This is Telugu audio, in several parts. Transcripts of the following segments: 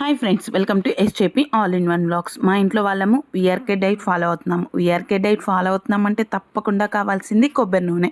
Hi friends welcome to SJP all in one blogs మా ఇంట్లో వాళ్ళము విఆర్కే డైట్ ఫాలో అవుతున్నాము. విఆర్కే డైట్ ఫాలో అవుతున్నాం అంటే తప్పకుండా కావాల్సింది కొబ్బరి నూనె.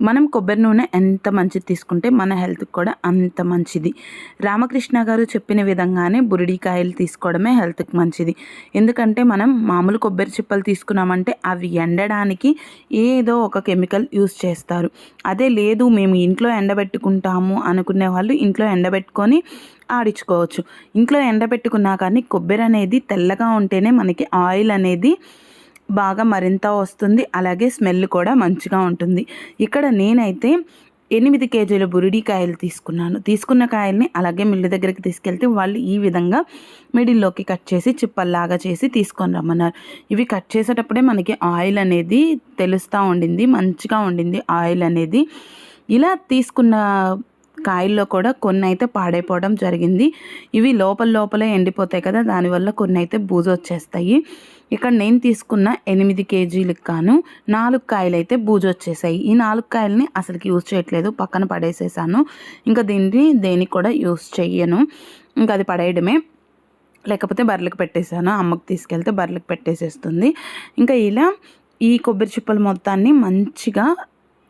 మనం కొబ్బరి నూనె ఎంత మంచిది తీసుకుంటే మన హెల్త్కి కూడా అంత మంచిది. రామకృష్ణ గారు చెప్పిన విధంగానే బురిడికాయలు తీసుకోవడమే హెల్త్కి మంచిది. ఎందుకంటే మనం మామూలు కొబ్బరి చిప్పలు తీసుకున్నామంటే అవి ఎండడానికి ఏదో ఒక కెమికల్ యూస్ చేస్తారు. అదే లేదు మేము ఇంట్లో ఎండబెట్టుకుంటాము అనుకునే వాళ్ళు ఇంట్లో ఎండబెట్టుకొని ఆడించుకోవచ్చు. ఇంట్లో ఎండబెట్టుకున్నా కానీ కొబ్బరి అనేది తెల్లగా ఉంటేనే మనకి ఆయిల్ అనేది బాగా మరింత వస్తుంది. అలాగే స్మెల్ కూడా మంచిగా ఉంటుంది. ఇక్కడ నేనైతే ఎనిమిది కేజీల బురిడి కాయలు తీసుకున్నాను. తీసుకున్న కాయల్ని అలాగే మిల్లు దగ్గరికి తీసుకెళ్తే వాళ్ళు ఈ విధంగా మిడిల్లోకి కట్ చేసి చిప్పల్లాగా చేసి తీసుకొని రమ్మన్నారు. ఇవి కట్ చేసేటప్పుడే మనకి ఆయిల్ అనేది తెలుస్తూ ఉండింది మంచిగా ఉండింది. ఆయిల్ అనేది ఇలా తీసుకున్న కాయల్లో కూడా కొన్ని అయితే పాడైపోవడం జరిగింది. ఇవి లోపల లోపలే ఎండిపోతాయి కదా దానివల్ల కొన్ని అయితే బూజు వచ్చేస్తాయి ఇక్కడ నేను తీసుకున్న ఎనిమిది కేజీలకు కాను నాలుగు కాయలు అయితే బూజు వచ్చేసాయి ఈ నాలుగు కాయలని అసలుకి యూజ్ చేయట్లేదు పక్కన పడేసేసాను. ఇంకా దీన్ని దేనికి కూడా యూజ్ చెయ్యను. ఇంకా అది పడేయడమే. లేకపోతే బర్రెలకు పెట్టేశాను అమ్మకు తీసుకెళ్తే బర్రెలకు పెట్టేసేస్తుంది. ఇంకా ఇలా ఈ కొబ్బరి చిప్పలు మొత్తాన్ని మంచిగా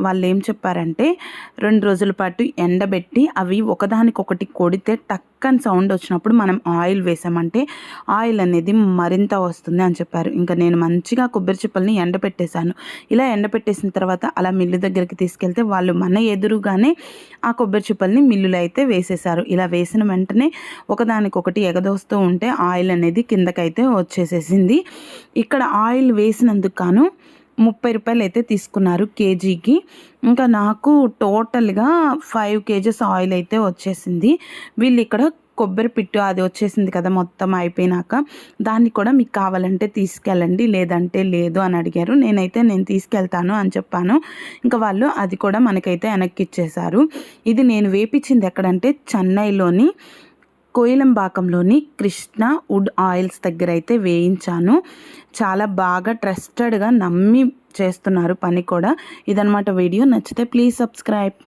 వాళ్ళు ఏం చెప్పారంటే రెండు రోజుల పాటు ఎండబెట్టి అవి ఒకదానికొకటి కొడితే టక్కని సౌండ్ వచ్చినప్పుడు మనం ఆయిల్ వేసామంటే ఆయిల్ అనేది మరింత వస్తుంది అని చెప్పారు. ఇంకా నేను మంచిగా కొబ్బరి చిప్పల్ని ఎండబెట్టేశాను. ఇలా ఎండబెట్టేసిన తర్వాత అలా మిల్లు దగ్గరికి తీసుకెళ్తే వాళ్ళు మన ఎదురుగానే ఆ కొబ్బరి చిప్పల్ని మిల్లులో అయితే వేసేశారు. ఇలా వేసిన వెంటనే ఒకదానికొకటి ఎగదోస్తూ ఉంటే ఆయిల్ అనేది కిందకైతే వచ్చేసేసింది. ఇక్కడ ఆయిల్ వేసినందుకు గాను ముప్పై రూపాయలు అయితే తీసుకున్నారు కేజీకి. ఇంకా నాకు టోటల్గా ఫైవ్ కేజెస్ ఆయిల్ అయితే వచ్చేసింది. వీళ్ళు ఇక్కడ కొబ్బరి పిట్టు అది వచ్చేసింది కదా మొత్తం అయిపోయినాక. దాన్ని కూడా మీకు కావాలంటే తీసుకెళ్ళండి లేదంటే లేదు అని అడిగారు. నేనైతే నేను తీసుకెళ్తాను అని చెప్పాను. ఇంకా వాళ్ళు అది కూడా మనకైతే వెనక్కి ఇచ్చేశారు. ఇది నేను వేపించింది ఎక్కడంటే చెన్నైలోని కోయిలంబాకంలోని కృష్ణ వుడ్ ఆయిల్స్ దగ్గర అయితే వేయించాను. చాలా బాగా ట్రస్టెడ్గా నమ్మి చేస్తున్నారు పని కూడా. ఇదనమాట వీడియో. నచ్చితే ప్లీజ్ సబ్స్క్రైబ్.